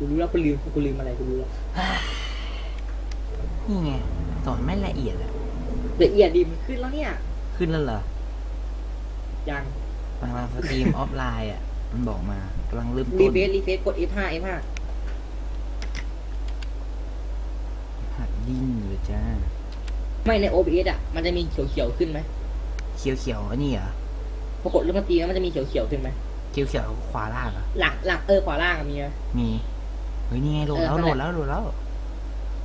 กูรู้แล้วกูลืมกูลืมอะไรกูรู้แล้วนี่ไงสอนไม่ละเอียดอะละเอียดดีมันขึ้นแล้วเนี่ย ขึ้นแล้วเหรอยังกำลังสตรีมออฟไลน์อะ มันบอกมากำลังเริ่มรีต้นเฟซรีเฟซกด F5 F5 หัดดิ้นเลยจ้า ไม่ใน OBS อะ มันจะมีเขียวๆขึ้นไหมเขียวเขียวๆอันนี้เหรอ พอกดเรื่องดนตรีแล้วมันจะมีเขียวๆขึ้นไหมเขียวเขียวๆขวาล่างเหรอหลักหลักเออขวาล่างอะมีไหมมี เฮ้ยนี่ไงโหลดแล้วเออโหลดแล้วโหลดแล้ว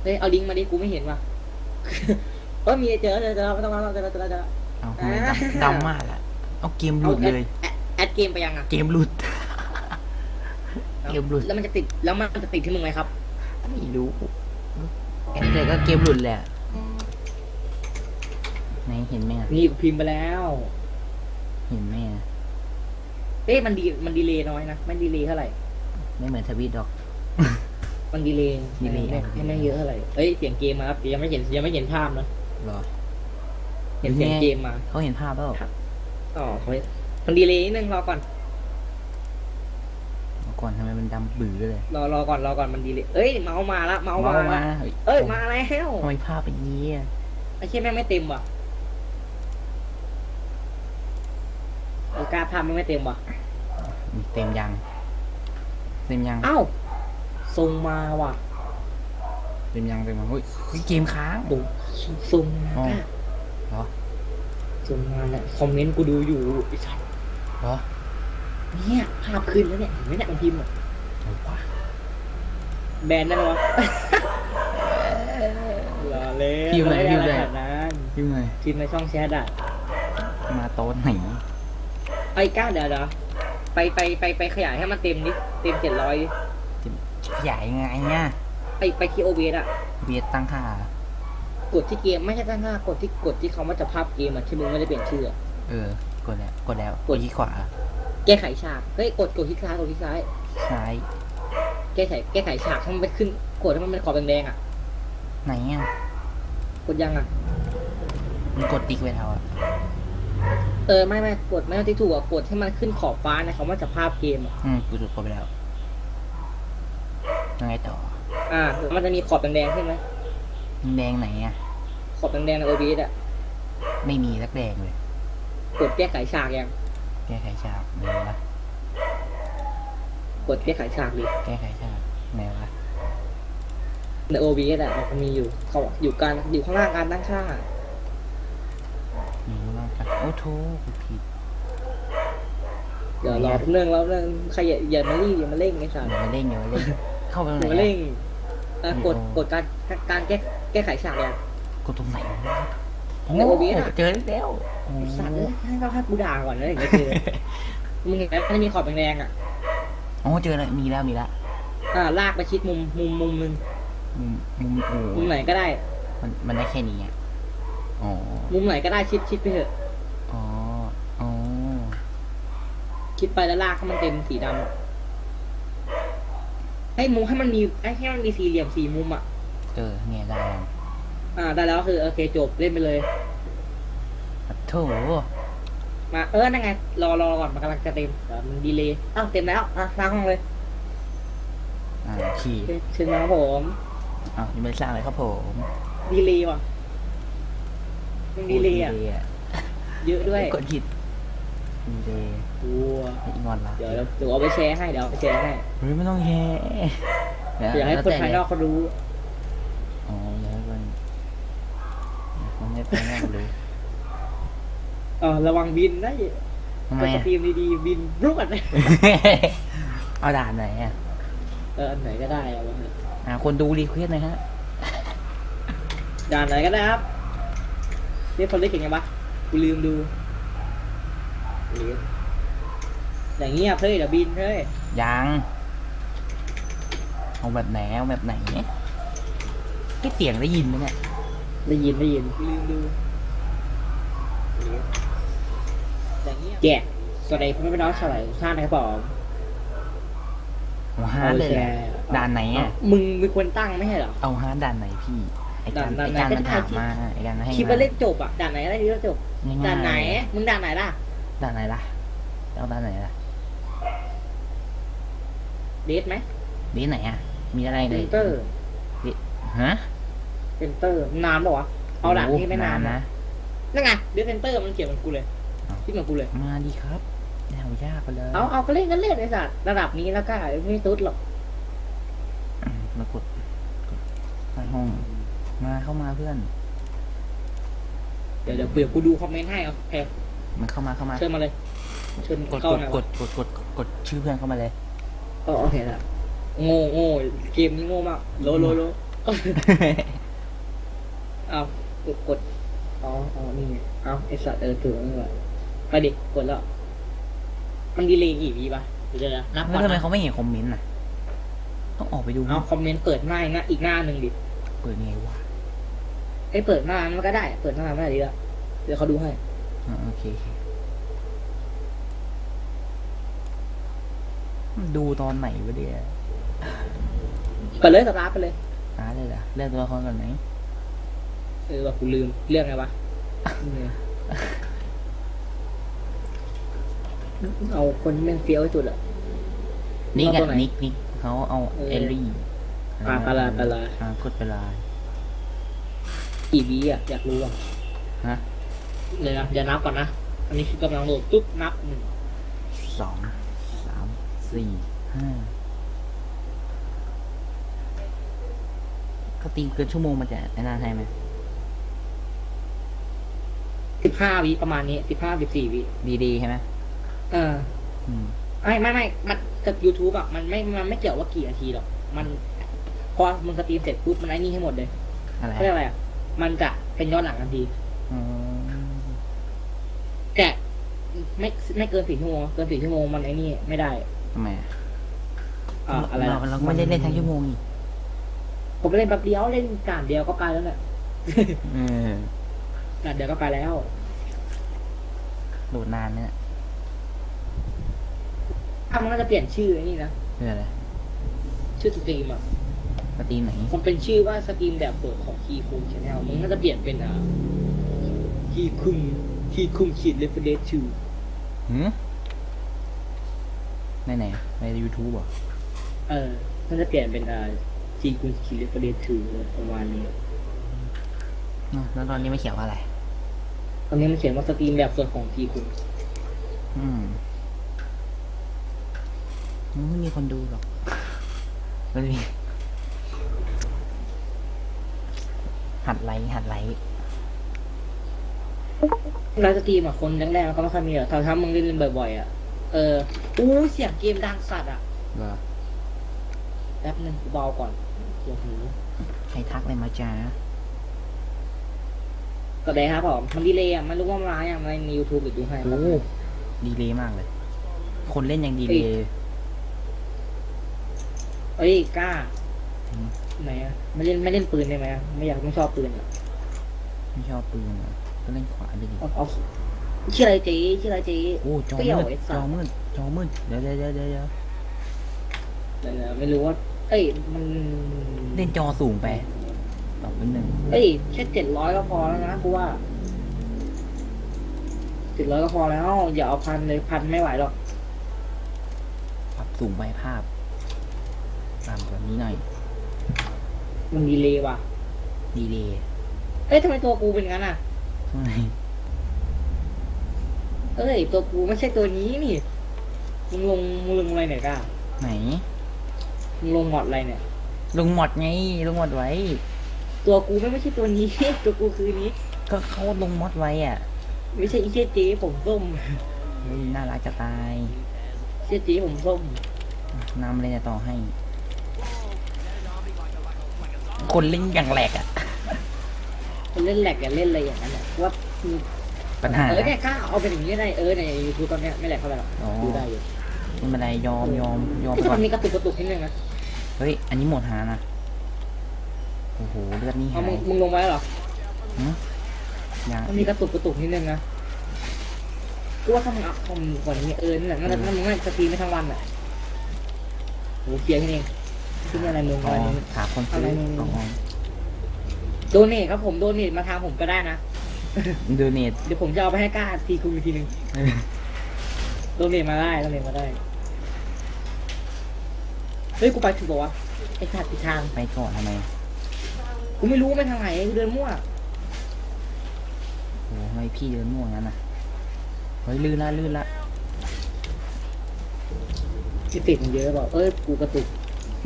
เฮ้ยเอาลิงก์มาดิกูไม่เห็นว่ะเออมีเจอเจอเจอไม่ต้องรอเจอเจอเจอเจอเอาทำไมอ่าดำดำมากอะเอาเกมหเอาลุดแอดเลยแอดแอดเกมไปยังอะเกมหลุดเกมหลุดแล้วมันจะติดแล้วมันจะติดที่มึงไหมครับไม่รู้แอนเดก็เกมหลุดแหละไหนเห็นไหมอะนี่กูพิมพ์ไปแล้ว เห็นไหมอะเอ๊ะมันดีมันดีเลย์น้อยนะไม่ดีเลย์เท่าไหร่ไม่เหมือนทวิตดอก มันดีเลย์ดีเลย์ไม่อะไม่ไม่เยอะเท่าไหร่เอ้ยเสียงเกมมาครับยังไม่เห็นยังไม่เห็นภาพนะเหรอเห็นเสียงเกมมาเขาเห็นภาพเปล่าอ๋อเฮ้ยมันดีเลย์นิดนึงรอก่อนเอาก่อนทำไมมันดำบื้อเลยรอรอก่อนรอก่อนมันดีเลยเอ้ยเมาส์มาละเมาส์มาเมาละมาเอ้ยมาแล้วทำไมภาพเป็นงี้อะไอ้เชี่ยแม่งไม่เต็มว่ะเออกล้าภาพแม่งไม่เต็มว่ะเต็มยัง เต็มยังเอ้า ทรงมาว่ะเต็มยังเต็มยังเฮ้ยเฮ้ยเกมค้างดูทรงมาอ๋อเหรอทรงมาเนี่ยคอมเมนต์กูดูอยู่ไอ้สัสเหรอเนี่ยภาพขึ้นแล้วเนี่ยเห็นไหมเนี่ยมันพิมพ์อะเอาวะแบนได้ไหมวะรอเลยพิมพ์เลยพิมพ์เลยขนาดนั้นยิ่งไงพิมพ์ในช่องแชทอะมาโต๊ะไหนไอ้ก้าเดี๋ยวเดี๋ยวไปไปไปไปขยายให้มันเต็มดิเต็มเจ็ดร้อย ขยายยังไงเนี่ยไปไปที่โอเวอะเบียดตั้งค่ากดที่เกมไม่ใช่ตั้งค่ากดที่กดที่เขาว่าจะภาพเกมอะที่มึงไม่ได้เปลี่ยนชื่ออะเออกดแล้วกดแล้วกกดดที่ขวาแก้ไขฉากเฮ้ยกดกดที่ซ้ายกดที่ซ้าย ซ้ายแก้ไขแก้ไขฉากให้มันไปขึ้นกดให้มันเป็นขอบแดงๆอะไหนอะกดยังอะมันกดติ๊กไว้แล้วอะเออไม่ไม่กดไม่ต้องที่ถูกอะกดให้มันขึ้นขอบฟ้านะเขาว่าจะภาพเกมอะอืมกูถูกกดไปแล้ว ยังไงต่ออ่าแล้วมันจะมีขอบแดงๆใช่ไหมแดงไหนอะ ขอบแดงๆในโอเวอะไม่มีสักแดงเลย กดแก้ไขฉากยังแก้ไขฉากไหนวะกดแก้ไขฉากดิแก้ไขฉากไหนวะในโอเวอะมันมีอยู่เขาอยู่การอยู่ข้างล่างการตั้งค่าหนูมากกันโอ้โถกูผิดเดี๋ยวรอเรื่องแล้วเรื่องใครอย่าอย่ามารีบอย่ามาเร่งไอ้สัสอย่ามาเล่นอย่ามาเล่น เข้าไปตรงอไหนย่ามาอะเร่งเอ่ออืมกดกดการการแก้แก้ไขฉากยังกดตรงไหนวะโอ้ใน OBS อะ เจอแล้วโอ้ไอ้สัตว์เลยให้เขาให้กูด่าก่อนนะถึงจะเจอมึงเห็นไหมมันจะมีขอบแดงๆอะโอ้เจอแล้วมีแล้วมีแล้วอ่าลากไปชิดมุมมุมมุมหนึงมุมมุมโอ้มุมไหนก็ได้ มันมันได้แค่นี้อะอ๋อมุมไหนก็ได้ชิดชิดไปเถอะ อ๋ออ๋อชิดไปแล้วลากให้มันเต็มสีดำอะ ให้มุมให้มันมีให้ให้มันมีสี่เหลี่ยมสี่มุมอะเจอเนี่ยได้แล้วอ่า ได้แล้วคือโอเคจบเล่นไปเลยโถมาเออนั่นไง รอรอก่อนมันกำลังจะเต็มเดี๋ยวมันดีเลยอ้าวเต็มแล้วอะสร้างห้องเลยอ่าขี่เชิญมาครับผมอ้าวยังไม่ได้สร้างเลยครับผมดีเลยว่ะมันดีเลยอะโดีเลยเยอะด้วย กดผิด ดีเลยโอ้ไอ้งอนละเดี๋ยวเดี๋ยวเอาไปแชร์ให้เดี๋ยวเอาไปแชร์ให้เฮ้ยไม่ต้องแย่เดี๋ยวอยากให้แล้วคนแต่ภายนอกเขารู้อ๋ออยากให้คนคนให้ภายนอกรู้เออระวังบินนะทำไมก็สอะตรีมดีๆบินรุกอันไหนเอาด่านไหนอะเอออันไหนก็ได้อะวะอ่าคนดูรีเควสหน่อยฮะด่านไหนก็ได้ครับเรียกคนเล่นเก่งยังปะกูลืมดู หรืออย่างเงี้ยเฮ้ยเดี๋ยวบินเฮ้ยยังเอาแบบไหนเอาแบบไหนที่เสียงได้ยินไหมเนี่ยได้ยินได้ยินกูลืมดูหรืออย่างเงี้ยแจกสวัสดีพ่อแม่พี่น้องชาวไหนชาตินะครับผมเอาฮาร์ดเลยแหละด่านไหนอะมึงเป็นคนตั้งไม่ใช่เหรอ เอาฮาร์ดด่านไหนพี่ไอการด่านไอการด่านมันไหนถามมาไอการให้คิดมาว่าเล่นจบอะด่านไหนก็ได้ที่ว่าจบง่ายๆด่านไหนมึงด่านไหนล่ะ ด่านไหนล่ะเอาด่านไหนล่ะเดทไหมเเดทไหนอะ มีอะไรเซเลยนเตอร์ฮะเซนเตอร์นานปะวะเอาด่านนี้ไม่นานโอ้นะ นะ นั่นไงเดซเซนเตอร์มันเขียนเหมือนกูเลยอ้าวที่เหมือนกูเลย มาดีครับแนวยากไปเลยเอาเอาก็เล่นกันเล่นไอ้สัตว์ระดับนี้แล้วก็ไม่ตุ๊ดหรอกอืมมากดกดไปห้อง มาเข้ามาเพื่อน เดี๋ยวเดี๋ยวเผื่อกูดูคอมเมนต์ให้เอาแพร มันเข้ามาเข้ามา เชิญมาเลย เชิญกดเข้ากดหน่อยกวะดกดกดกดชื่อเพื่อนเข้ามาเลยเออโอเคละโง่โง่เกมนี้โง่มากโลโลโลเอากดกดอ๋ออ๋อนี่ไงเอาไอสัตว์เออถือนี่แหละไปดิกดแล้ว มันดีเลยกี่วิปะเดี๋ยวเดี๋ยวนะนับก่แล้อวนทำไมนะเขาไม่เห็นคอมเมนต์น่ะ ต้องออกไปดูเอาคอมเมนต์เปิดหน้าอีกหน้าอีกหน้าหนึ่งดิเปิดไงวะไอ้ยเปิดหน้ามันก็ได้ เปิดหน้าไม่ได้ดีละเดี๋ยวเขาดูให้อ่า โอเคโอเค ดูตอนไหนวะเดี๋ยเปิดเลยสตาร์ทไปเลยอ่าเลยเหรอเลือกตัวละครก่อนไหมเออว่ากูลืมเรื่องไงวะนี่ไงเอาคนที่แม่งเฟี้ยวที่สุดอะนิกเอาตัอะวไหนนิกนิกเขาเอาเออเอลลี่อ่าไปละไปละอ่ากดไปเลยกี่วิอะอยากรู้อะฮะ เลยนะเดี๋ยวนับก่อนนะ อันนี้คือกำลังโหลดปุ๊บนับหนึ่งสองสามสี่ห้าก็ตีเกินชั่วโมงมันจะไอ้นานให้ไหมสิบห้าวิประมาณนี้สิบห้าสิบสี่วิดีดีใช่ไหมเอออืม ไม่ไม่ไม่มันกับ YouTube อะมันไม่มันไม่เกี่ยวว่ากี่นาทีหรอก มันพอมึงสตรีมเสร็จปุ๊บมันไอ้นี่ให้หมดเลยอะไรเขาเรียกอะไรอะมันจะเป็นย้อนหลังทันที อืมแต่ ไม่ไม่เกินสี่ชั่วโมงเกินสี่ชั่วโมงมันไอ้นี่ไม่ได้ ทำไมอะอ่าอะไรเรานะเราไม่ได้เล่นทั้งชั่วโมงนี่ผมเล่นแป๊บเดียวเล่นการเดียวก็ไปแล้วแหละเออการเดียวก็ไปแล้ว โหลดนานเนี่ยถ้ามันก็จะเปลี่ยนชื่อไอ้นี่นะเพื่ออะไรชื่อสตรีมอะสตรีมไหนมันเป็นชื่อว่าสตรีมแบบเปิดของคีคุงชาแนลมึงก็จะเปลี่ยนเป็นอ่าคีคุงคีคุงขีดเรฟเฟรนซ์ชื่อ หืมในไหนอะในยูทูบอะเออมันจะเปลี่ยนเป็นอ่าคีคุงขีดเรฟเฟรนซ์ชื่อประมาณนี้แล้วตอนนี้ไม่เขียนว่าอะไร ตอนนี้มันเขียนว่าสตรีมแบบเปิดของคีคุงอืมมันไม่มีคนดูหรอกมันมีหัดไลค์หัดไลค์ ไลฟ์สตรีมอะคนแรกๆมันก็ไม่ค่อยมีหรอกถ้าถ้ามึงเล่นบ่อยๆอะ เอออู้เสียงเกมดังสัตว์อะเหรอแป๊บนึงกูเบาก่อนเดี๋ยวหูใครทักเลยมาจ้าก็ได้ครับผมมันดีเลยอะมันรู้ว่ามันร้ายอะมันในยูทูบหรือดูให้โอ้ดีเลยมากเลย คนเล่นยังดีเลยเอ้ยกล้าอืมไหนอะไม่เล่นไม่เล่นปืนได้ไหมอะไม่อยากไม่ชอบปืนอะไม่ชอบปืนอะ ก็เล่นขวาไปดิเอาเอาชื่ออะไรเจ๊ชื่ออะไรเจ๊ โอ้จอเปรี้ยวมืดไอ้สัจอมืดจอมืดเดี๋ยวเดี๋ยวเดี๋ยวเดี๋ยวเดี๋ยวๆไม่รู้ว่า เอ้ยมันเล่นจอสูงไปตอบเป็นหนึ่งเอ้ยแค่เจ็ดร้อยก็พอแล้วนะกูว่าเจ็ดร้อยก็พอแล้ว อย่าเอาพันเลยพันไม่ไหวหรอกปรับสูงไปภาพตามกว่านี้หน่อยมันดีเลยว่ะดีเลยเอ้ยทำไมตัวกูเป็นงั้นอะ เอ้ย ตัวกูไม่ใช่ตัวนี้นี่ มึงลงมึงลงอะไรเนี่ยก้าไหน มึงลงหมอดอะไรเนี่ย ลุงหมดไง ลุงหมดไว้ ตัวกูไม่ไม่ใช่ตัวนี้ ตัวกูคือนี้ ก็เขาลงมอดไว้อะไม่ใช่อีเจเจ๊ผมส้มเฮ้ยน่ารักจะตายเจเจ๊ผมส้มนำเลยจะต่อให้ คนเล่นอย่างแหลกอะ คนเล่นแหลกอย่าเล่นอะไรอย่างนั้นอะว่าปัญหา เออเนี่ยกล้าเอาเป็นอย่างนี้ก็ได้เออในยูทูบตอนเนี้ยไม่แหลกเท่าไหร่หรอกอ๋อ ดูได้อยู่ไม่เป็นไรยอมยอมยอมที่ก่ตออนนนี้กระตุกกระตุกนิดนึงนะเฮ้ย อันนี้หมดหานะ โอ้โห เลือดนี่เอาหามึยงมึงลงไว้เหรอหึยังมันมีกระตุกกระตุกนิดนึงนะกูว่าถ้ามึงอัพคอมกว่านี้เออนั่นแหละนั่นแหละนั่นมึงไม่สตรีมไม่ทั้งวันอะโหเคลียร์แค่นี้เองที่นี่อะไรมึงอ๋อะอไรมึงหาคนซื้ออะไรมึง อ๋อ โดเนทครับผมโดเนทมาทางผมก็ได้นะ ดูเน็ตเดี๋ยวผมจะเอาไปให้กล้าทีคุณอีกทีหนึ่งโดเนทมาได้โดเนทมาได้ เฮ้ยกูไปถูกป่าวะไอ้สัตว์ผิดทาง ไปก่อนทำไมกูไม่รู้ว่าไปทางไหนกูเดินมั่ว โอ้ทำไมพี่เดินม่วงงั้นน่ะเฮ้ยลื่นละลื่นละที่ติดมันเยอะบอกเอ้ยกูกระตุก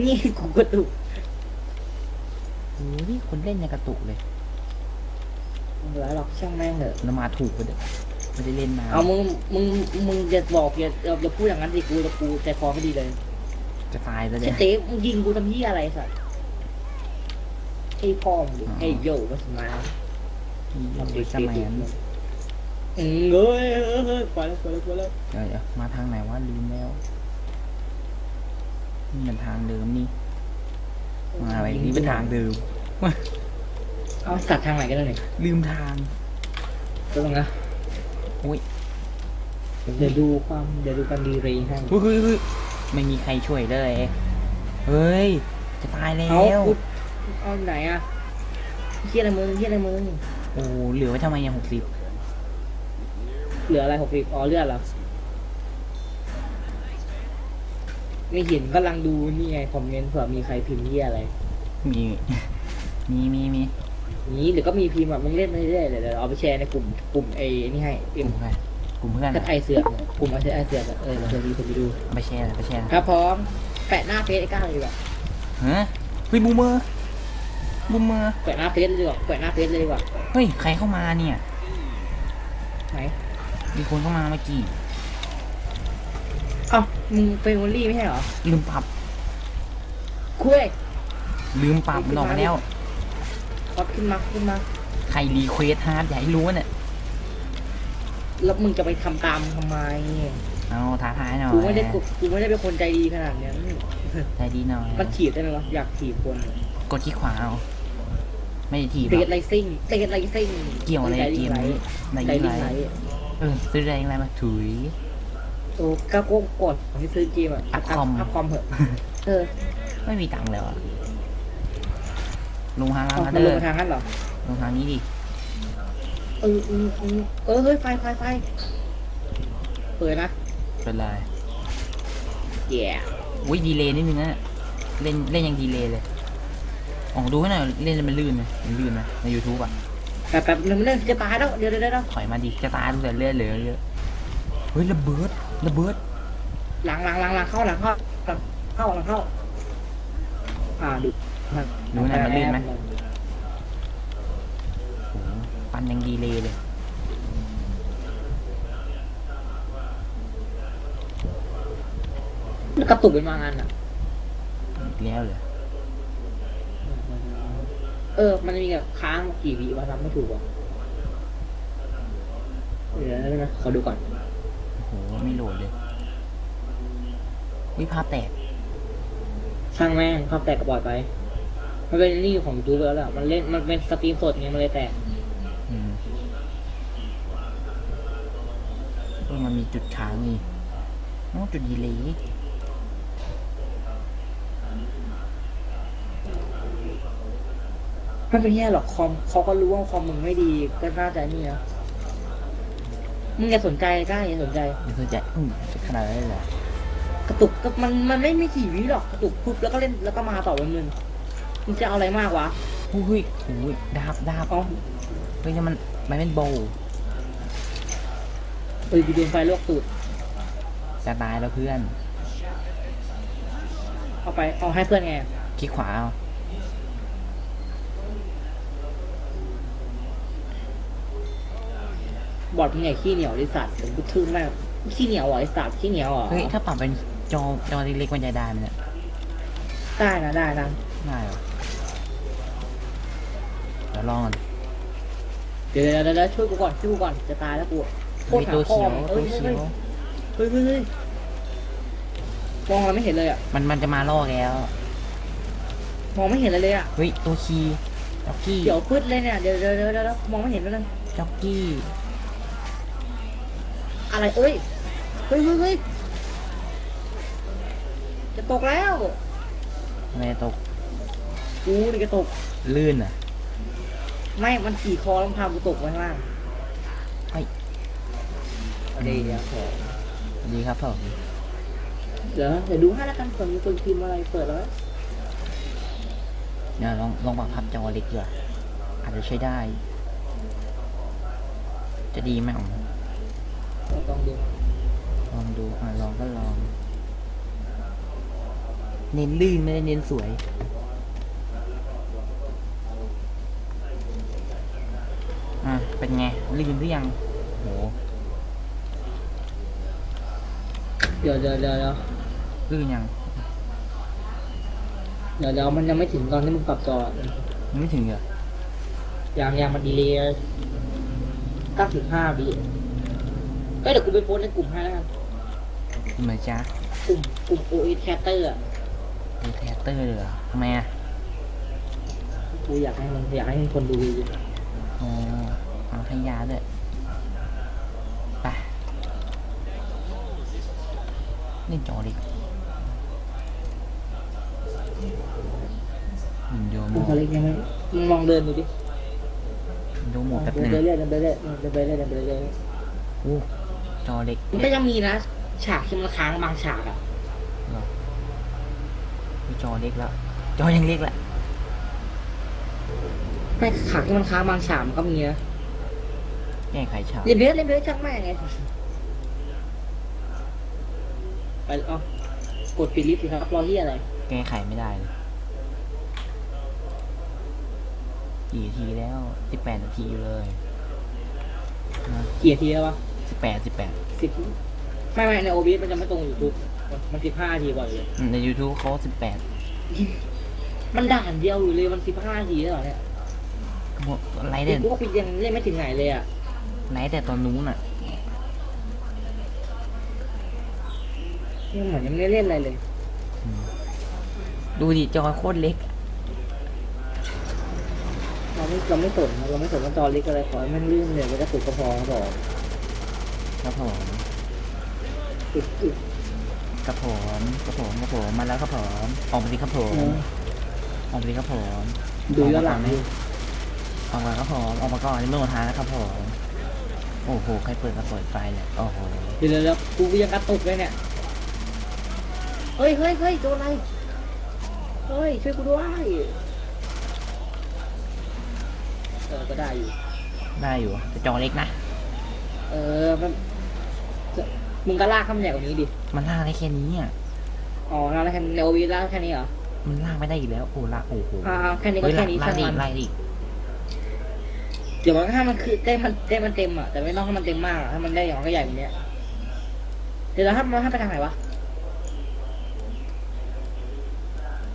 นี่กูกระตุกโอ้ยคนเล่นยังกระตุกเลยไม่เป็นไรหรอกช่างแม่งเถอะแล้วมาถูกไปเด็ไม่ได้เล่นมาเอามึงมึงมึงจะบอกอย่าอย่าอย่าพูดอย่างนั้นสิกูจะกูใจคอไม่ดีเลยจะตายแล้วไอ้เนี่ยเต๊มึงยิงกูทำยี่อะไรสัตว์ไอ้พ่อมึงดิไอ้โย่มาสมาพี่ยอมจะแมนอืมเอ้ยเอ้ยเอ้ยไปแล้วไปแล้วไปแล้วเดี๋ยวเดี๋ยวมาทางไหนวะลืมแล้วนี่มันทางเดิมนี่ มาอะไรนี่เป็นทางเดิมเอาสัตว์ทางไหนกันแล้วเนี่ยลืมทางตรงนะอุ้ยเดี๋ยวดูความเดี๋ยวดูการดีเรย์ให้เฮ้ยเฮ้ยเฮ้ยไม่มีใครช่วยเลย เฮ้ย จะตายแล้เอาวกูเอาไหนอะเฮียอะไรมึงเฮียอะไรมึงโอ้เหลือไว้ทำไมยังหกสิบเหลืออะไรหกสิบอ๋อเลือดเหรอ ไม่เห็นกำลังดูนี่ไงคอมเมนต์เผื่อมีใครพิมพ์เฮียอะไรมี มีมีมีนี้เดี๋ยวก็มีพิมพ์แบบมึงเล่นไปเรื่อยๆเดี๋ยวเดี๋ยวเอาไปแชร์ในกลุ่มกลุ่มไอ้นี่ให้กเอ็มลุ่มใครกลุ่มเพื่อนแชทไอเสือกเนี่ยกลุ่มไอเสือกไอเสือกอะเออเดี๋ยวมีคนไปดูเอาไปแชร์เลยไปแชร์ครับพร้อมแปะหน้าเฟซไอ้ก้าวเลยดีกว่าฮะเฮ้ยบูมเมอร์บูมเมอร์แปะหน้าเฟซเลยดีกว่าแปะหน้าเฟซเลยดีกว่าเฮ้ยใครเข้ามาเนี่ยไหนมีคนเข้ามาเมื่อกี้ เอ้ามึงเป็นวอลลี่ไม่ใช่เหรอลืมปรับคุยลืมปรับมันออกมาแล้วพอดขึ้นมาขึ้นมาใครรีเควสฮาร์ดอย่าให้รู้เนี่ยแล้วมึงจะไปทำตามทำไมเอาท้าทายหน่อยกูไม่ได้กูกูไม่ได้เป็นคนใจดีขนาดนั้นใจดีหน่อยมันถีบได้ไหมวะอยากถีบคนกดที่ขวาเอาไม่ได้ถีบหเตรอดกไรซิ่งเตดไรซิ่งเกี่ยวอะไรเกมนี้ในใจยี่ดีไรไหนเออซื้อแรงอะไรมาถุย ก้าวก้กดของที่ซื้อเกมอะอัพคอม อัพคอมเหอะเออไม่มีตังค์แล้วอะลงทางล่างเอานะมันเด้ลงอทางนั้นเหรอลงทางนี้ดิเออเออเออเออเฮ้ยไฟไฟไฟเปิดนะเป็นไรแย่อุ้ยดีเลย์นิดนึงนะเล่นเล่นยังดีเลย์เลยออดูให้หน่อยเล่นแล้วมันลื่นไหมมันลื่นไหมใน YouTube อะแป๊บแป๊บนึงมันเริ่มจะตายแล้วเดี๋ยวเดี๋ยวเดี๋ยวถอยมาดิจะตายตั้งแต่เลือดเหลือเยอะเฮ้ยระเบิด ระเบิด หลังหลังหลังหลังเข้าหลังเข้าหลังเข้าหลังเข้า อ่าดูดูหน่อยมันลื่นไหม โอ้โหปันยังดีเลย์เลยกระตุกเป็นบางอันอะ อีกแล้วเลยเออ มันมีแบบค้างกี่วิวะทำไม่ถูกวะเดี๋ยวนะขอดูก่อนโอ้โห ไม่โหลดเลยวิภาพแตก ช่างแม่งภาพแตกกระบอยไปมันเป็นนี่ของยูทูบแล้วแหละมันเล่นมันเป็นสตรีมสดไงมันเลยแตกอืมเออมันมีจุดค้างนี่โอ้จุดดีเลย์ไม่เป็นแย่หรอกคอมเขาก็รู้ว่าคอมมึงไม่ดีก็น่าจะนี่นะ มึงอย่าสนใจได้อย่าสนใจ ไม่สนใจอืมจะขนาดนั้นเลยเหรอกระตุกก็มันมันไม่ไม่กี่วิหรอกกระตุกปุ๊บแล้วก็เล่นแล้วก็มาต่อวันนึงมึงจะเอาอะไรมากวะอุ้ยอุ้ยดาบดาบอ๋อเฮ้ยนี่มันมันเป็นโบว์เออกูโดนไฟลวกตูดจะตายแล้วเพื่อน เอาไปเอาให้เพื่อนไงคลิกขวาเอา บอดมึงไงขี้เหนียวไอสัตว์ผมกูทึ่งมากขี้เหนียวเหรอไอสัตว์ขี้เหนียวเหรอเฮ้ยถ้าปรับเป็นจอจอเล็กๆมันจะได้ไหมเนี่ยได้นะได้นะได้เหรอเดี๋ยวลองก่อนเดี๋ยวเดี๋ยวเดี๋ยวเดี๋ยวช่วยกูก่อนช่วยกูก่อนจะตายแล้วกูโคเฮ้ตยรหาตัวพ่อเขียวมึงตัเฮ้วยเขียวเฮ้ยเฮ้ยเฮ้ยมองอะไรไม่เห็นเลยอะมันมันจะมาล่อแล้วมองไม่เห็นเลยเลยอะเฮ้ยตัวคีย์จ็อกกี้เดี๋ยวพืดเลยเนี่ยเดี๋ยวเดี๋ยวเดี๋ยวเดี๋ยวมองไม่เห็นแล้วนั่นจ็อกกี้ อะไรเอ้ยเฮ้ยเฮ้ยเฮ้ยจะตกแล้วทำไมตกกูนี่จะตก ลื่นอะไม่มันขี่คอแล้วพากูตกไว้ข้างล่างเฮ้ยเดี๋ยวเดี๋ยวขอสวัสดีครับผมเดี๋ยวเดี๋ยวดูให้แล้วกันคนมีคนพิมพ์อะไรเปิดแล้วเดี๋ยวลองลองบังคับจอเล็กดีกว่าอาจจะใช้ได้ จะดีไหมอ๋อง ลองดูลองดูอะลองก็ลอง เน้นลื่นไม่ได้เน้นสวย อะเป็นไงลื่นหรือยังโหเดี๋ยวเดี๋ยวเดี๋ยวเดี๋ยวลื่นยังเดี๋ยวเดี๋ยวมันยังไม่ถึงตอนที่มึงปรับจอยังไม่ถึงเหรอยังยังมันดีเลยเก้าถึงห้าวิ ก็เดี๋ยวกูไปโพสต์ในกลุ่มให้แล้วกันทำไมจ๊ะกลุ่มกลุ่ม OS Caster อะมีแทสเตอร์เลยเหรอทำไมอะกูอยากให้มันอยากให้มันคนดูเยอะอ๋อเอาให้ยาด้วยไปนี่จอเล็กวินโดว์โหมมึงดเขาเล็กยังไงมึงลองเดินดูดิวินโดว์โหมดแป๊บเดิหนึนงไปเรื่อยเดินไปเรื่อยเดินไปเรื่อยเดินไปเรื่อย อู้จ อเล็กมันก็ยังมีนะฉากที่มันค้างบางฉากอะเหรออุ๊ยจอเล็กแล้ว จอยังเล็กแหละไม่ฉากที่มันค้างบางฉากมันก็มีนะแก้ไขฉากเล่นเรื่อยเล่นเรื่อยช่างแม่งไงไปเอ๋อกดปิดลิฟต์สิครับรอที่อะไรแก้ไขไม่ได้เลยกี่นาทีแล้วสิบแปดนาทีอยู่เลยนะกี่นาทีแล้ววะ สิบแปดสิบแปดสิบไม่ไม่ในโอบีมันจะไม่ตรงยูทูบมันสิบห้านาทีบ่อยเลย ใน YouTube เขาสิบแปดมันด่านเดียวอยู่เลยมันสิบห้านาทีแล้วเหรอเนี่ยไลฟ์เด็แต่กกูก็ปิดยังเล่นไม่ถึงไหนเลยอะไลฟ์แต่ตอนนู้นอะยังเหมือนยังไม่ได้เล่นอะไรเลย ดูดิจอโคตรเล็ก เราไม่เราไม่สนเราไม่สนว่าจอเล็กอะไรขอให้มันลื่นเนี่ยมันจะสุดก็พอครับผม ครับผมอึดอึดครับผมครับผมครับผมมาแล้วครับผมออกมาสิครับผมเออออกมาสิครับผมดูย้อนหลังไหมดิออกมาครับผมออกมาก่อนนี่เมื่อวันท้ายแล้วครับผมโอ้โหใครเปิดกระเปิดไฟเนี่ยโอ้โหเดี๋ยวเดี๋ยวเดี๋ยวกูยังกระตุกเลยเนี่ยเฮ้ยเฮ้ยเฮ้ยโดนอะไรเฮ้ยช่วยกูด้วยเออก็ได้อยู่ได้อยู่แต่จอเล็กนะ เออมันจะ มึงก็ลากข้ามใหญ่กว่านี้ดิ มันลากได้แค่นี้อะอ๋อลากได้แค่ในโอวีลากแค่นี้เหรอ มันลากไม่ได้อีกแล้ว โอ้ลากโอ้โหอ่าแค่นี้ก็เฮ้ยแค่ลากนี้ลาช่ากงดิมันลากดิเดี๋ยวมันก็ให้มันคือได้มันได้มันเต็มอะ แต่ไม่ต้องให้มันเต็มมากอะถ้ามันได้อย่างน้อยก็ใหญ่กว่านี้เดี๋ยวเราให้มันให้ไปทางไหนวะ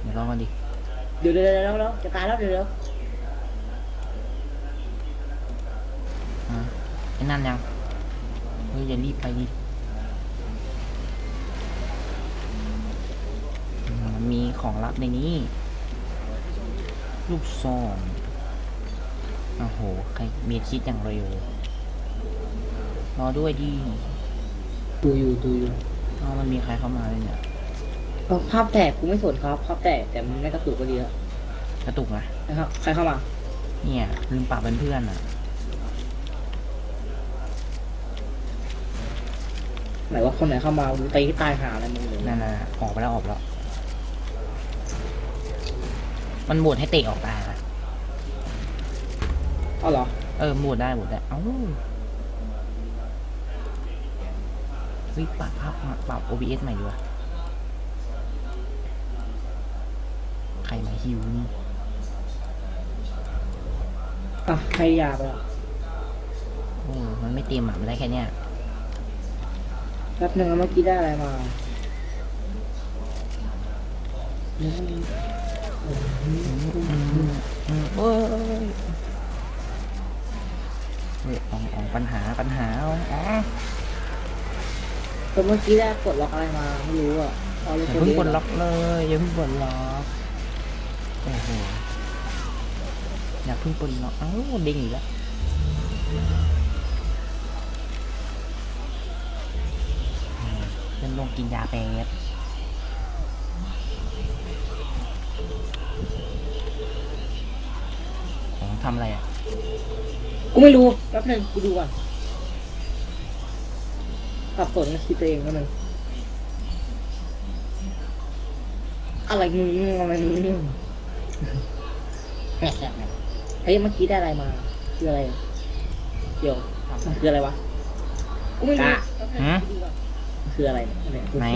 เดี๋ยวรอกันดิ เดี๋ยวเดี๋ยวเดี๋ยวเดี๋ยวเดี๋ยวจะตายแล้วเดี๋ยวเดี๋ยวอะไอ้นั่นยังเฮ้ยอย่ารีบไปดิอื มมันมีของลับในนี้ ลูกซองโอ้โห ใครเมียคิดอย่างเร็ว รอด้วยดิดูอยู่ดูอยู่อ้าวมันมีใครเข้ามาเลยเนี่ยเอาภาพแตกกูไม่สนครับภาพแตกแต่มันไม่กระตุกก็ดีแล้วกระตุกนะนะครับ ใครเข้ามา เนี่ยลืมปรับเป็นเพื่อนอะไหนว่าคนไหนเข้ามามึงตีให้ตายหาอะไรมึงเลยนั่นน่ะออกไปแล้วออกไปแล้ว มันโหวตให้เตะออกได้นะเอาเหรอ เออโหวตได้โหวตได้ เอ้าวิปรับภาพมาปรับ OBS ใหม่ดีกว่าใครมาฮิวนี่อะใครอยากอะโอ้มันไม่เต็มอะมันได้แค่เนี้ยแป๊บนึงนะเมื่อกี้ได้อะไรมา แต่เมื่อกี้ได้กดล็อกอะไรมาไม่รู้อะเอาเลยอย่าเพิ่งกดล็อกเลยอย่าเพิ่งกดล็อกโอ้โหอย่าเพิ่งกดล็อกเอ้าเด้งอีกแล้วอืมเป็นลงกินยาแป๊บของทำอะไรอะ กูไม่รู้แป๊บนึงกูดูก่อน สับสนกับคิดตัวเองแป๊บนึงอะไรมึงอะไรมึงเฮ้ยเมื่อกี้ได้อะไรมาคืออะไรเดี๋ยวมันคืออะไรวะกูไม่รู้หืมมันคืออะไรเนี่ยไหน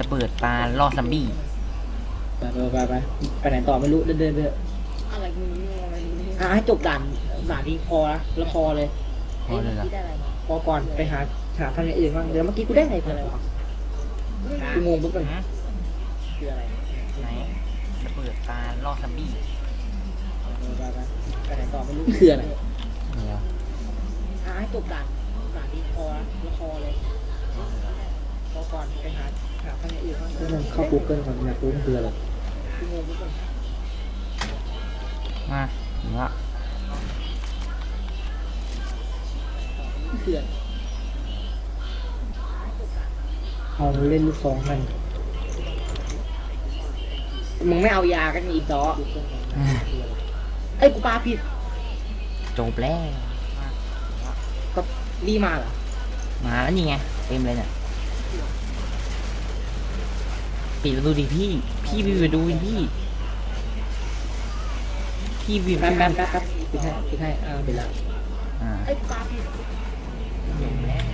ระเบิดปลาล่อซัมบี้ไปไปไปไปไปไหนต่อไม่รู้เดินเดินเดินอะไรมึงอะไรมึงอะให้จบด่านด่านที่พอละแล้วพอเลยพอเลยเหรอพอก่อนไปหา หาทางอย่างอื่นบ้างเดี๋ยวเมื่อกี้กูได้อะไรคืออะไรวะกูงงปุ๊บเลยหืมคืออะไรไหนระเบิดปลาล่อซัมบี้ไปไปไปไหนต่อไม่รู้คืออะไรเดี๋ยวอะให้จบด่านด่านที่พอละแล้วพอเลยพอก่อนไปหาหาทางอย่างอื่นบ้างเข้า Google ก่อนอยากรู้มันคืออะไรกูงงปุ๊บเลยมาถึงละเขื่อน เอาเล่นลูกซองมันมึงไม่เอายากันอีกซอเอ้ยกูปาผิดจบแล้วก็รีมาเหรอ มาแล้วนี่ไงเต็มเลยเนี่ยปิดประตูดิพี่ พี่วิวไปดูดิพี่ พี่วิวแป๊บพี่แป๊บแป๊บแป๊บปิดให้ปิดให้อ่าปิดแล้วอ่าเอ้ยกูปาผิดจบแล้ว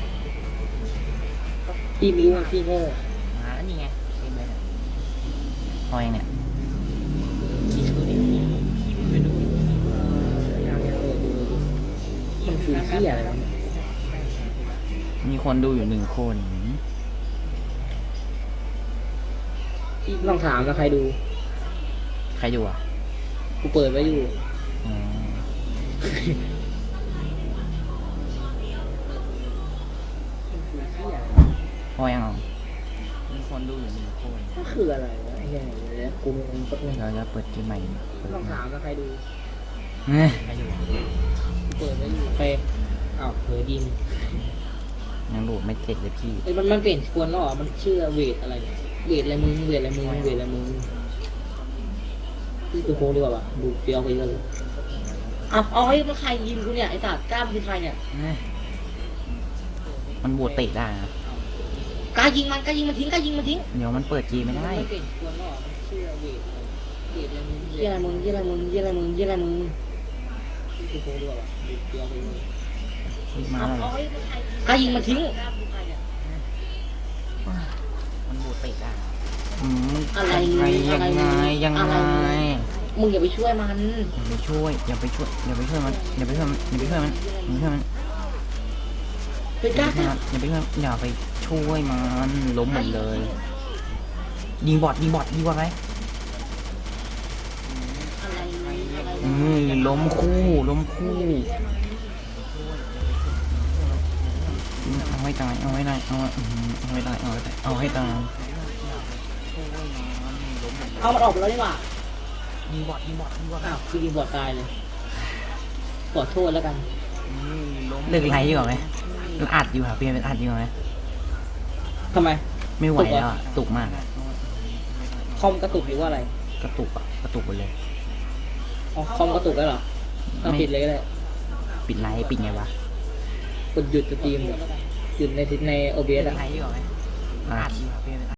พี่มิวพี่โง่มาแล้วนี่ไงเต็มเลยเนี่ยพอยังเนี่ยพี่ดูดิพี่พี่วิวไปดูดิมันคือที่อะไรวะเนี่ยมีคนดูอยู่หนึ่งคน ลองถามนะใครดู ใครดูอะ กูเปิดไว้อยู่ อ๋อ พอยังอะมีคนดูอยู่หนึ่งคนมันคืออะไรวะไอ้เนี่ยเดี๋ยวกูงงแป๊บนึงเราจะเปิดเกมใหม่เปิดลองถามนะใครดูเอ้ยใครดูกูเปิดไว้อยู่เฟมอ้าวเผลอยิงยังโหลดไม่เสร็จเลยพี่ เอ้ยมันมันเปลี่ยนควรแล้วเหรอมันชื่อเวทอะไรเนี่ยเวทอะไรมึงเวทอะไรมึงเวทอะไรมึงพี่ตัวโค้งดีกว่าปะดูเฟี้ยวไปเยอะเลยอ้าวเอาไอ้มันใครยิงกูเนี่ยไอ้สัตว์กล้ามคือใครเนี่ย เอ้ยมันบวชเตะได้นะ กล้ายิงมันกล้ายิงมันทิ้งกล้ายิงมันทิ้งเดี๋ยวมันเปิดเกมไม่ได้มันเปลี่ยนควรแล้วเหรอมันชื่อเวทอะไรเวทอะไรมึงยี่อะไรมึงยี่อะไรมึงยี่อะไรมึงยี่อะไรมึงพี่ตัวโค้งดีกว่าปะดูเฟี้ยวไปเยอะเลยอุ๊ยมาแล้วเหรอกล้ายิงมันทิ้งมันบวชเตะได้นะอืมอะไรยังไงยังไงอะไรยังไงมึงอย่าไปช่วยมันอย่าไปช่วยอย่าไปช่วยอย่าไปช่วยมันอย่าไปช่วยมันอย่าไปช่วยมันอย่าไปช่วยมันไปอย่ากล้าไปช่วยมันอย่าไปช่วยมันอย่าไป ช่วยมันล้มหมดเลย ยิงบอดยิงบอดยิงบอดไหมอะไรอะไรอืมล้มคู่ล้มคู่เอาให้ตายเอาให้ตายเอาให้อืมเอาให้ตายเอาให้ตายเอาให้ตายเอามันออกไปแล้วนี่หว่ายิงบอดยิงบอดยิงบอดอ้าวคือยิงบอดตายเลยขอโทษแล้วกันเลิกไลฟ์ดีกว่าไหมมันอัดอยู่ค่ะเปลี่ยนเป็นอัดดีกว่าไหม ทำไม ไม่ไหวแล้วอะตุกมากอะคอมกระตุกหรือว่าอะไรกระตุกอะกระตุกหมดเลย อ๋อคอมกระตุกแล้วเหรอเอาปิดเลยก็ได้ปิดไลฟ์ปิดไงวะกดหยุดสตรีมหยุดในในโอเบเลิสกอะไลฟ์ดีกว่าไหมอัดอยู่ค่ะเปลี่ยนเป็น